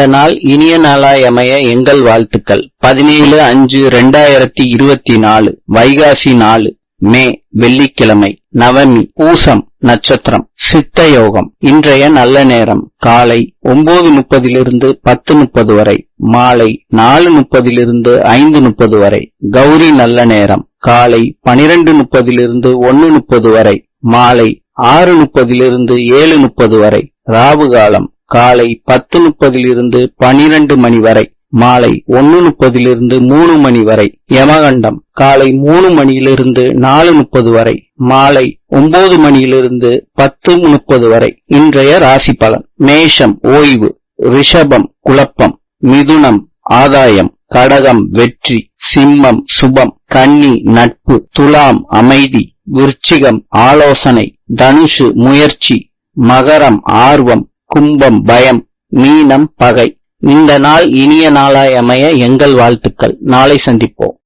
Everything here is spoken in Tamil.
இந்த நாள் இனிய நாளாய் அமைய எங்கள் வாழ்த்துக்கள். பதினேழு அஞ்சு ரெண்டாயிரத்தி இருபத்தி நாலு வைகாசி நாலு மே வெள்ளிக்கிழமை நவமி பூசம் நட்சத்திரம் சித்த யோகம் இன்றைய நல்ல நேரம் காலை ஒன்பது முப்பதிலிருந்து பத்து முப்பது வரை மாலை நாலு முப்பதிலிருந்து ஐந்து முப்பது வரை. கௌரி நல்ல நேரம் காலை பனிரெண்டு முப்பதிலிருந்து ஒன்னு முப்பது வரை மாலை ஆறு முப்பதிலிருந்து ஏழு முப்பது வரை. ராவு காலம் காலை பத்து முப்பதிலிருந்து பனிரெண்டு மணி வரை மாலை ஒன்னு முப்பதிலிருந்து மூணு மணி வரை யமகண்டம் காலை மூணு மணியிலிருந்து நாலு முப்பது வரை மாலை ஒன்பது மணியிலிருந்து பத்து முப்பது வரை இன்றைய ராசி பலன் மேஷம் ஓய்வு ரிஷபம் குழப்பம் மிதுனம் ஆதாயம் கடகம் வெற்றி சிம்மம் சுபம் கன்னி நட்பு துலாம் அமைதி விருச்சிகம் ஆலோசனை தனுஷு முயற்சி மகரம் ஆர்வம் கும்பம் பயம் மீனம் பகை. இந்த நாள் இனிய நாளாய் அமைய எங்கள் வாழ்த்துக்கள். நாளை சந்திப்போம்.